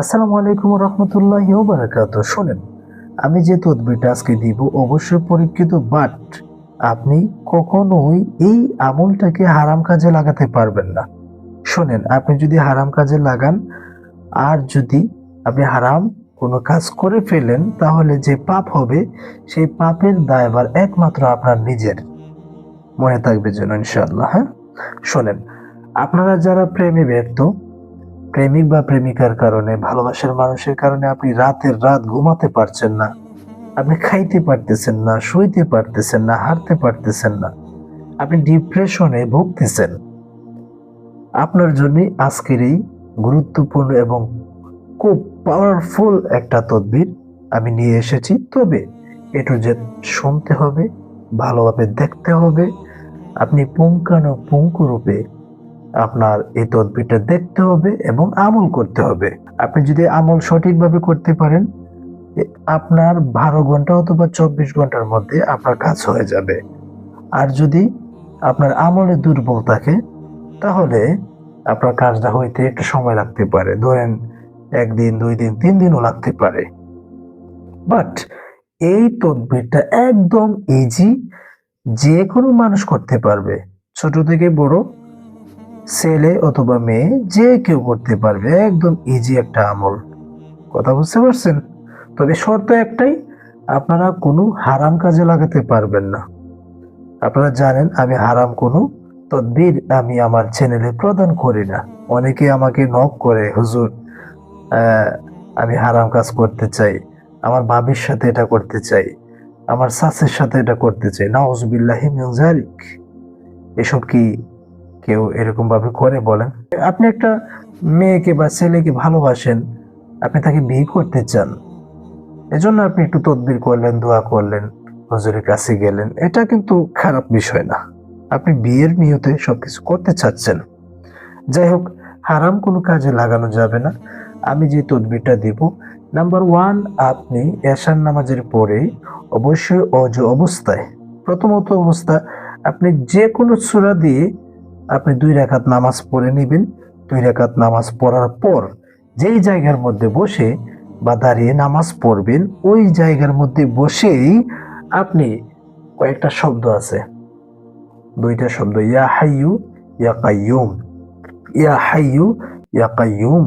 আসসালামু আলাইকুম রহমতুল্লাহ বারাকাত শোনেন, আমি যে তদবিরটা আজকে দিব, অবশ্যই পরীক্ষিত বাট আপনি কখনোই এই আমলটাকে হারাম কাজে লাগাতে পারবেন না। শোনেন, আপনি যদি হারাম কাজে লাগান, আর যদি আপনি হারাম কোনো কাজ করে ফেলেন, তাহলে যে পাপ হবে, সেই পাপের দায়ভার একমাত্র আপনার নিজের। মনে থাকবে যেন ইনশাল্লাহ হ্যাঁ? শোনেন, আপনারা যারা প্রেমে ব্যর্থ প্রেমিক বা প্রেমিকার কারণে, ভালোবাসার মানুষের কারণে আপনি রাতের রাত ঘুমাতে পারছেন না। আপনি খাইতে পারতেছেন না, শুইতে পারতেছেন না, হাঁটতে পারতেছেন না। আপনি ডিপ্রেশনে ভুগতেছেন। আপনার জন্য আজকের এই গুরুত্বপূর্ণ এবং খুব পাওয়ারফুল একটা তদবির আমি নিয়ে এসেছি। তবে এটু যে শুনতে হবে, ভালোভাবে দেখতে হবে। আপনি পুঙ্খানুপুঙ্খ রূপে আপনার এই তদবিরটা দেখতে হবে এবং আমল করতে হবে। আপনি যদি আমল সঠিকভাবে করতে পারেন আপনার বারো ঘণ্টা অথবা চব্বিশ ঘণ্টার মধ্যে আপনার কাজ হয়ে যাবে। আর যদি আপনার আমলে দুর্বল থাকে, তাহলে আপনার কাজটা হইতে একটু সময় লাগতে পারে। ধরেন, একদিন, দুই দিন, তিন দিনও লাগতে পারে। বাট এই তদবিরটা একদম ইজি যে কোনো মানুষ করতে পারবে। ছোট থেকে বড় ছেলে অথবা মেয়ে যে কেউ করতে পারবে, একদম ইজি একটা আমল। কথা বুঝতে পারছেন? তবে শর্ত একটাই, আপনারা কোনো হারাম কাজে লাগাতে পারবেন না। আপনারা জানেন, আমি হারাম কোনো তদবির আমি আমার চ্যানেলে প্রদান করি না। অনেকে আমাকে নক করে, হুজুর আমি হারাম কাজ করতে চাই। আমার বাবির সাথে এটা করতে চাই। আমার সাসের সাথে এটা করতে চাই। নাউজবিল্লাহি জালিক এসব কি কেউ এরকম ভাবে করে বলেন। আপনি একটা মেয়েকে বা ছেলেকে ভালোবাসেন, আপনি তাকে বিয়ে করতে চান, এজন্য আপনি একটু তদবির করলেন, দোয়া করলেন, হুজুরের কাছে গেলেন। এটা কিন্তু খারাপ বিষয় না। আপনি বিয়ের নিয়তে সবকিছু করতে চাচ্ছেন। যাই হোক, হারাম কোনো কাজে লাগানো যাবে না। আমি যে তদবিরটা দিব, নাম্বার ওয়ান, আপনি এশার নামাজের পরে অবশ্যই অজ অবস্থায়, প্রথমত অবস্থা, আপনি যে কোনো সূরা দিয়ে আপনি দুই রাকাত নামাজ পড়ে নেবেন, দুই রাকাত নামাজ পড়ার পর যেই জায়গার মধ্যে বসে বা দাঁড়িয়ে নামাজ পড়বেন, ওই জায়গার মধ্যে বসেই আপনি কয়েকটা শব্দ আছে। দুইটা শব্দ, ইয়া হাইয়ু, ইয়া কাইয়ুম। ইয়া হাইয়ু, ইয়া কাইয়ুম।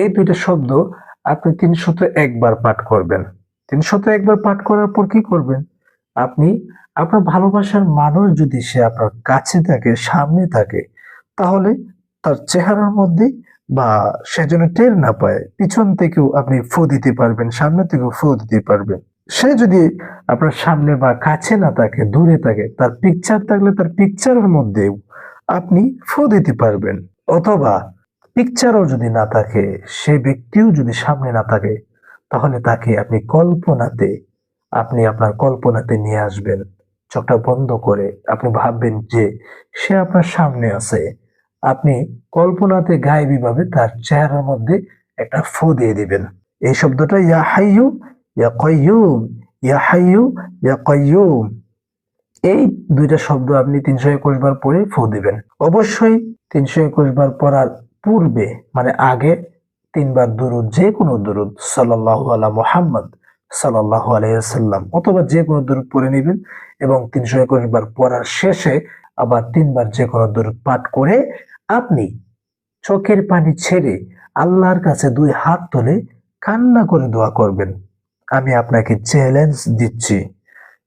এই দুইটা শব্দ আপনি তিনশত একবার পাঠ করবেন। তিনশত একবার পাঠ করার পর কি করবেন? আপনি আপনার ভালোবাসার মানুষ যদি সে আপনার কাছে থাকে, সামনে থাকে, তাহলে তার চেহারার মধ্যে বা সে যেন টের না পায়, পিছন থেকেও আপনি ফু দিতে পারবেন, সামনে থেকেও ফু দিতে পারবেন। সে যদি আপনার সামনে বা কাছে না থাকে, দূরে থাকে, তার পিকচার থাকলে তার পিকচারের মধ্যেও আপনি ফু দিতে পারবেন। অথবা পিকচারও যদি না থাকে, সে ব্যক্তিও যদি সামনে না থাকে, তাহলে তাকে আপনি কল্পনাতে আপনি আপনার কল্পনাতে নিয়ে আসবেন। চোখটা বন্ধ করে আপনি ভাববেন যে সে আপনার সামনে আছে। আপনি কল্পনাতে গায়েবী ভাবে তার চেহারার মধ্যে একটা ফু দিয়ে দিবেন। এই শব্দটা ইয়া হাইয়ু, ইয়া কয়ুম ইয়া হাইয়ু, ইয়া কয়ুম এই দুইটা শব্দ আপনি তিনশো একুশ বার পরে ফু দিবেন। অবশ্যই তিনশো একুশ বার পড়ার পূর্বে মানে আগে তিনবার দুরুদ যে কোনো দুরুদ, সাল্লাল্লাহু আলা মুহাম্মদ সাল্লাল্লাহু আলাইসাল্লাম অথবা যে কোনো দুরুদ পড়ে নেবেন এবং তিনশো একুশ বার পড়ার শেষে আবার তিনবার যে কোনো দুরুদ পাঠ করে আপনি চোখের পানি ছেড়ে আল্লাহর কাছে দুই হাত তুলে কান্না করে দোয়া করবেন। আমি আপনাকে চ্যালেঞ্জ দিচ্ছি।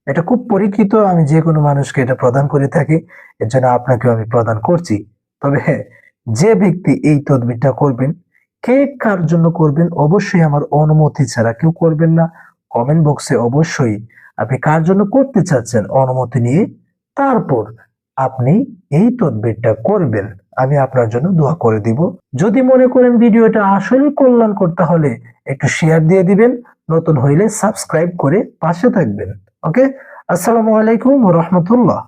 এটা খুব পরীক্ষিত, আমি যে কোনো মানুষকে এটা প্রদান করে থাকি, এর জন্য আপনাকেও আমি প্রদান করছি। তবে হ্যাঁ যে ব্যক্তি এই তদবিরটা করবেন, কে কার জন্য করবেন, অবশ্যই আমার অনুমতি ছাড়া কেউ করবেন না। কমেন্ট বক্সে অবশ্যই আপনি কার জন্য করতে চাচ্ছেন অনুমতি নিয়ে তারপর আপনি এই তদবিরটা করবেন। আমি আপনার জন্য দোয়া করে দিব। যদি মনে করেন ভিডিওটা আসলে কল্যাণ করতে হলে একটু শেয়ার দিয়ে দিবেন। নতুন হইলে সাবস্ক্রাইব করে পাশে থাকবেন। ওকে আসসালামু আলাইকুম রহমতুল্লাহ।